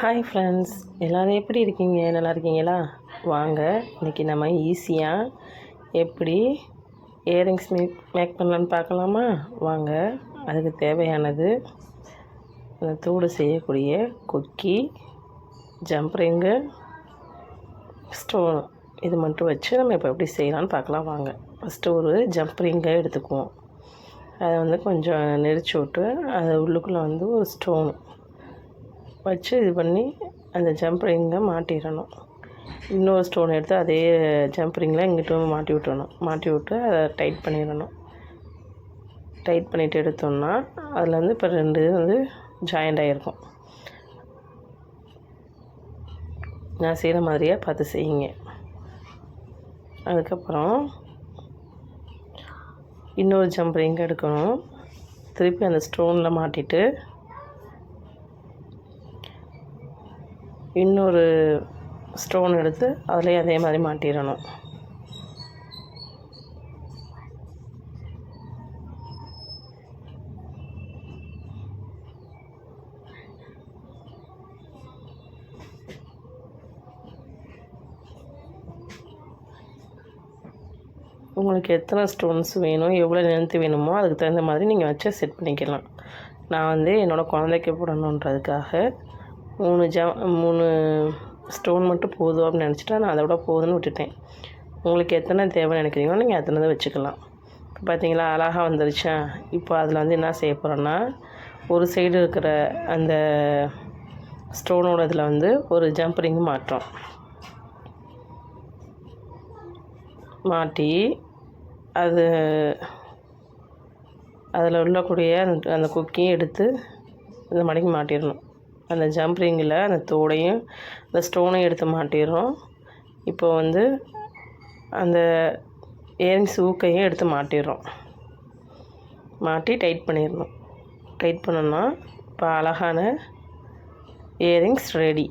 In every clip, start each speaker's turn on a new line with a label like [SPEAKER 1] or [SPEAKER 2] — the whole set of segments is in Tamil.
[SPEAKER 1] ஹாய் ஃப்ரெண்ட்ஸ் எல்லோரும் எப்படி இருக்கீங்க நல்லா இருக்கீங்களா வாங்க இன்றைக்கி நம்ம ஈஸியாக எப்படி இயரிங்ஸ் மேக் மேக் பண்ணலான்னு பார்க்கலாமா வாங்க அதுக்கு தேவையானது அந்த தூடு செய்யக்கூடிய கொக்கி ஜம்ப் ரிங்கு ஸ்டோன் இது மட்டும் வச்சு நம்ம இப்போ எப்படி செய்யலான்னு பார்க்கலாம் வாங்க ஃபஸ்ட்டு ஒரு ஜம்ப் ரிங்கை எடுத்துக்குவோம் அதை வந்து கொஞ்சம் நெரிச்சு விட்டு அது உள்ளுக்குள்ளே வந்து ஒரு ஸ்டோன் வச்சு இது பண்ணி அந்த ஜம்ப் ரிங்கை மாட்டிடணும் இன்னொரு ஸ்டோன் எடுத்து அதே ஜம்ப் ரிங்கில் இங்கிட்டும் மாட்டி விட்டுணும் மாட்டி விட்டு அதை டைட் பண்ணிடணும் டைட் பண்ணிவிட்டு எடுத்தோம்னா அதில் வந்து இப்போ ரெண்டு வந்து ஜாயிண்ட் ஆகிருக்கும் நான் செய்கிற மாதிரியே பார்த்து செய்யுங்க அதுக்கப்புறம் இன்னொரு ஜம்ப் ரிங் எடுக்கணும் திருப்பி அந்த ஸ்டோனில் மாட்டிட்டு இன்னொரு ஸ்டோன் எடுத்து அதுலேயும் அதே மாதிரி மாட்டிடணும் உங்களுக்கு எத்தனை ஸ்டோன்ஸ் வேணும் எவ்வளோ நினைத்து வேணுமோ அதுக்கு தகுந்த மாதிரி நீங்கள் வச்சு செட் பண்ணிக்கலாம் நான் வந்து என்னோடய குழந்தைக்கு போடணுன்றதுக்காக மூணு ஜ மூணு ஸ்டோன் மட்டும் போதும் அப்படின்னு நினச்சிட்டா நான் அதை விட போதும்னு விட்டுட்டேன் உங்களுக்கு எத்தனை தேவைன்னு நினைக்கிறீங்களோ நீங்கள் எத்தனை தான் வச்சுக்கலாம் பார்த்தீங்களா அழகாக வந்துருச்சா இப்போ அதில் வந்து என்ன செய்ய போகிறோன்னா ஒரு சைடு இருக்கிற அந்த ஸ்டோனோட இதில் வந்து ஒரு ஜம்ப் ரிங் மாட்டோம் மாட்டி அது அதில் உள்ளக்கூடிய அந்த குக்கியும் எடுத்து இந்த மடக்கி மாட்டிடணும் அந்த ஜம்ப் ரிங்கில் அந்த தோடையும் அந்த ஸ்டோனையும் எடுத்து மாட்டிடுறோம் இப்போ வந்து அந்த இயரிங்ஸ் ஊக்கையும் எடுத்து மாட்டிடுறோம் மாட்டி டைட் பண்ணிடணும் டைட் பண்ணோம்னா இப்போ அழகான இயரிங்ஸ் ரெடி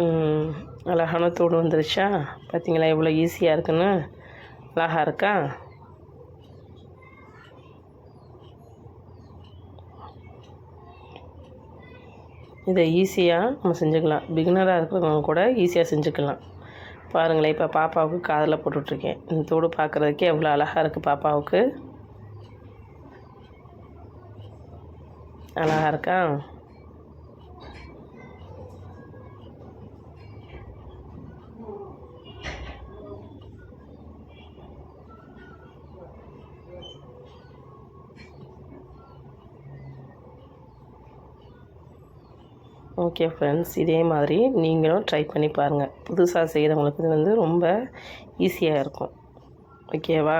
[SPEAKER 1] ம் அழகான தோடு வந்துருச்சா பார்த்தீங்களா எவ்வளோ ஈஸியாக இருக்குன்னு அழகாக இருக்கா இதை ஈஸியாக நம்ம செஞ்சுக்கலாம் பிகினராக இருக்கிறவங்க கூட ஈஸியாக செஞ்சுக்கலாம் பாருங்களேன் இப்போ பாப்பாவுக்கு காதில் போட்டுட்ருக்கேன் இந்த தோடு பார்க்குறதுக்கு எவ்வளோ அழகாக இருக்குது பாப்பாவுக்கு அழகாக இருக்கா ஓகே ஃப்ரெண்ட்ஸ் இதே மாதிரி நீங்களும் ட்ரை பண்ணி பாருங்கள் புதுசாக செய்கிறவங்களுக்கு இது வந்து ரொம்ப ஈஸியாக இருக்கும் ஓகேவா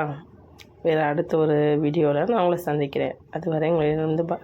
[SPEAKER 1] வேறு அடுத்த ஒரு வீடியோவில் நான் உங்களை சந்திக்கிறேன் அது வரை வந்து பா